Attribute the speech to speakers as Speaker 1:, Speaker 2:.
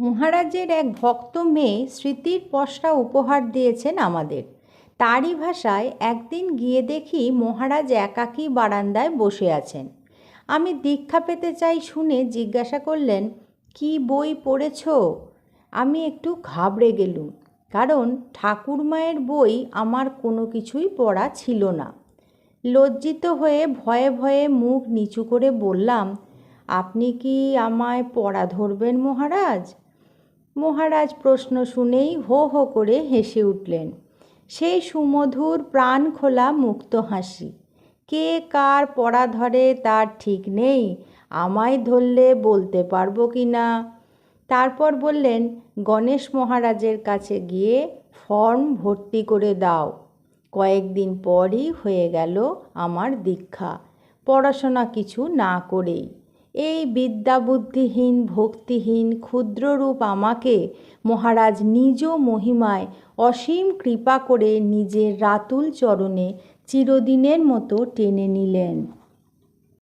Speaker 1: মহারাজের এক ভক্ত মেয়ে স্মৃতির পসরা উপহার দিয়েছেন আমাদের। তারই ভাষায় একদিন গিয়ে দেখি মহারাজ একাকী বারান্দায় বসে আছেন। আমি দীক্ষা পেতে চাই শুনে জিজ্ঞাসা করলেন, কি বই পড়েছ? আমি একটু ঘাবড়ে গেলুম, কারণ ঠাকুরমায়ের বই আমার কোনো কিছুই পড়া ছিল না। লজ্জিত হয়ে ভয়ে ভয়ে মুখ নিচু করে বললাম, আপনি কি আমায় পড়া ধরবেন মহারাজ? মহারাজ প্রশ্ন শুনেই হো হো করে হেসে উঠলেন। সেই সুমধুর প্রাণ খোলা মুক্ত হাসি। কে কার পড়া ধরে তার ঠিক নেই, আমায় ধরলে বলতে পারব কি না? তারপর বললেন, গণেশ মহারাজের কাছে গিয়ে ফর্ম ভর্তি করে দাও। কয়েকদিন পরই হয়ে গেল আমার দীক্ষা। পড়াশোনা কিছু না করেই। এই বিদ্যাবুদ্ধিহীন, ভক্তিহীন, ক্ষুদ্ররূপ আমাকে মহারাজ নিজ মহিমায় অসীম কৃপা করে নিজের রাতুল চরণে চিরদিনের মতো টেনে নিলেন।